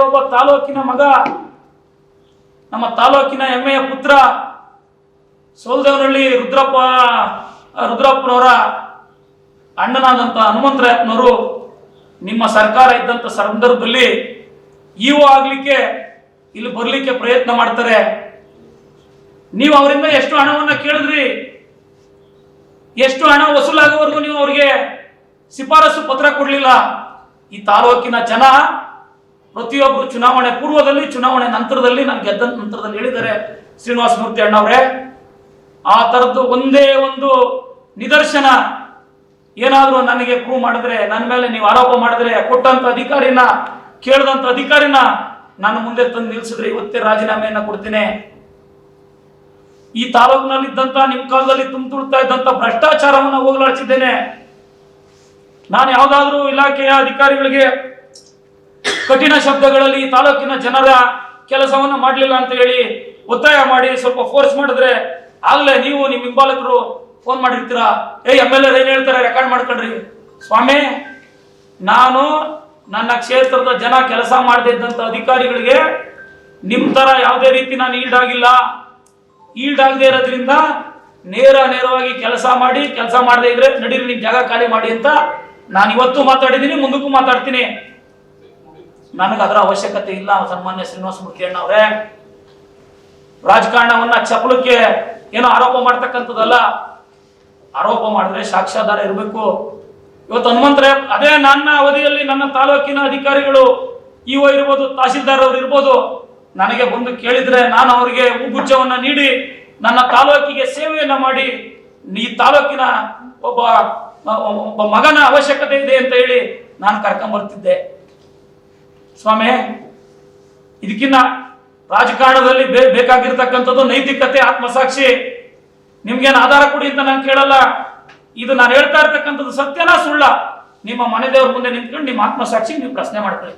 ಒಬ್ಬ ತಾಲೂಕಿನ ಮಗ, ನಮ್ಮ ತಾಲೂಕಿನ ಹೆಮ್ಮೆಯ ಪುತ್ರ ಸೋಲ್ದೇವನಹಳ್ಳಿ ರುದ್ರಪ್ಪ, ರುದ್ರಪ್ಪನವರ ಅಣ್ಣನಾದಂಥ ಹನುಮಂತರಾಯಪ್ಪನವರು ನಿಮ್ಮ ಸರ್ಕಾರ ಇದ್ದಂಥ ಸಂದರ್ಭದಲ್ಲಿ ಇವು ಆಗ್ಲಿಕ್ಕೆ, ಇಲ್ಲಿ ಬರಲಿಕ್ಕೆ ಪ್ರಯತ್ನ ಮಾಡ್ತಾರೆ. ನೀವು ಅವರಿಂದ ಎಷ್ಟು ಹಣವನ್ನ ಕೇಳಿದ್ರಿ? ಎಷ್ಟು ಹಣ ವಸೂಲಾಗೋವರೆಗೂ ನೀವು ಅವರಿಗೆ ಶಿಫಾರಸು ಪತ್ರ ಕೊಡಲಿಲ್ಲ? ಈ ತಾಲೂಕಿನ ಜನ ಪ್ರತಿಯೊಬ್ಬರು ಚುನಾವಣೆ ಪೂರ್ವದಲ್ಲಿ, ಚುನಾವಣೆ ನಂತರದಲ್ಲಿ ನಾನು ಗೆದ್ದ ನಂತರದಲ್ಲಿ ಹೇಳಿದ್ದಾರೆ ಶ್ರೀನಿವಾಸ ಮೂರ್ತಿ ಅಣ್ಣವರೇ, ಆ ಥರದ್ದು ಒಂದೇ ಒಂದು ನಿದರ್ಶನ ಏನಾದರೂ ನನಗೆ ಪ್ರೂವ್ ಮಾಡಿದ್ರೆ, ನನ್ನ ಮೇಲೆ ನೀವು ಆರೋಪ ಮಾಡಿದ್ರೆ, ಕೊಟ್ಟಂತ ಅಧಿಕಾರಿನ, ಕೇಳಿದಂತ ಅಧಿಕಾರಿನ ನಾನು ಮುಂದೆ ತಂದು ನಿಲ್ಸಿದ್ರೆ ಇವತ್ತೇ ರಾಜೀನಾಮೆಯನ್ನ ಕೊಡ್ತೀನಿ. ಈ ತಾಲೂಕಿನಲ್ಲಿ ಇದ್ದಂತ ನಿಮ್ಮ ಕಾಲದಲ್ಲಿ ತುಂಬಿತುಳ್ತಾ ಇದ್ದಂತ ಭ್ರಷ್ಟಾಚಾರವನ್ನು ಹೋಗಲಾಡಿಸಿದ್ದೇನೆ. ನಾನು ಯಾವುದಾದ್ರೂ ಇಲಾಖೆಯ ಅಧಿಕಾರಿಗಳಿಗೆ ಕಠಿಣ ಶಬ್ದಗಳಲ್ಲಿ ತಾಲೂಕಿನ ಜನರ ಕೆಲಸವನ್ನು ಮಾಡಲಿಲ್ಲ ಅಂತ ಹೇಳಿ ಒತ್ತಾಯ ಮಾಡಿ ಸ್ವಲ್ಪ ಫೋರ್ಸ್ ಮಾಡಿದ್ರೆ ಆಗ್ಲೇ ನೀವು ನಿಮ್ಮ ಹಿಂಬಾಲಕರು ಫೋನ್ ಮಾಡಿರ್ತೀರಾ? ಏ ಎಂ ಎಲ್ ಏನ್ ಹೇಳ್ತಾರೆ? ರೆಕಾರ್ಡ್ ಮಾಡ್ಕೊಂಡ್ರಿ. ಸ್ವಾಮಿ, ನಾನು ನನ್ನ ಕ್ಷೇತ್ರದ ಜನ ಕೆಲಸ ಮಾಡದೇ ಇದ್ದಂತ ಅಧಿಕಾರಿಗಳಿಗೆ ನಿಮ್ ತರ ಯಾವುದೇ ರೀತಿ ನಾನು ಈಲ್ಡ್ ಆಗಿಲ್ಲ. ಈಲ್ಡ್ ಆಗದೆ ಇರೋದ್ರಿಂದ ನೇರ ನೇರವಾಗಿ ಕೆಲಸ ಮಾಡಿ, ಕೆಲಸ ಮಾಡದೇ ಇದ್ರೆ ನಡೀರಿ, ನಿಮ್ ಜಾಗ ಖಾಲಿ ಮಾಡಿ ಅಂತ ನಾನು ಇವತ್ತು ಮಾತಾಡಿದ್ದೀನಿ, ಮುಂದಕ್ಕೂ ಮಾತಾಡ್ತೀನಿ. ನನಗೆ ಅದರ ಅವಶ್ಯಕತೆ ಇಲ್ಲ, ಸನ್ಮಾನ್ಯ ಶ್ರೀನಿವಾಸ ಮೂರ್ತಿ ಅಣ್ಣವ್ರೆ ರಾಜಕಾರಣವನ್ನ ಚಪಲಕ್ಕೆ ಏನೋ ಆರೋಪ ಮಾಡ್ತಕ್ಕಂಥದ್ದಲ್ಲ, ಆರೋಪ ಮಾಡಿದ್ರೆ ಸಾಕ್ಷ್ಯಾಧಾರ ಇರಬೇಕು. ಇವತ್ತು ಹನುಮಂತರ, ಅದೇ ನನ್ನ ಅವಧಿಯಲ್ಲಿ ನನ್ನ ತಾಲೂಕಿನ ಅಧಿಕಾರಿಗಳು ಇಒ ಇರ್ಬೋದು, ತಹಸೀಲ್ದಾರ್ ಅವ್ರು ಇರ್ಬೋದು, ನನಗೆ ಬಂದು ಕೇಳಿದ್ರೆ ನಾನು ಅವರಿಗೆ ಉಗುಚ್ಛವನ್ನು ನೀಡಿ, ನನ್ನ ತಾಲೂಕಿಗೆ ಸೇವೆಯನ್ನು ಮಾಡಿ, ಈ ತಾಲೂಕಿನ ಒಬ್ಬ ಒಬ್ಬ ಮಗನ ಅವಶ್ಯಕತೆ ಇದೆ ಅಂತ ಹೇಳಿ ನಾನು ಕರ್ಕೊಂಡ್ ಬರ್ತಿದ್ದೆ ಸ್ವಾಮಿ, ಇದಕ್ಕಿನ್ನ ರಾಜಕಾರಣದಲ್ಲಿ ಬೇಕಾಗಿರ್ತಕ್ಕಂಥದ್ದು ನೈತಿಕತೆ, ಆತ್ಮಸಾಕ್ಷಿ. ನಿಮ್ಗೇನು ಆಧಾರ ಕೊಡಿ ಅಂತ ನಾನು ಕೇಳಲ್ಲ. ಇದು ನಾನು ಹೇಳ್ತಾ ಇರ್ತಕ್ಕಂಥದ್ದು ಸತ್ಯನ ಸುಳ್ಳ. ನಿಮ್ಮ ಮನೆ ದೇವ್ರ ಮುಂದೆ ನಿಂತ್ಕೊಂಡು ನಿಮ್ಮ ಆತ್ಮಸಾಕ್ಷಿ ನೀವು ಪ್ರಶ್ನೆ ಮಾಡ್ಕೊಳ್ಳಿ.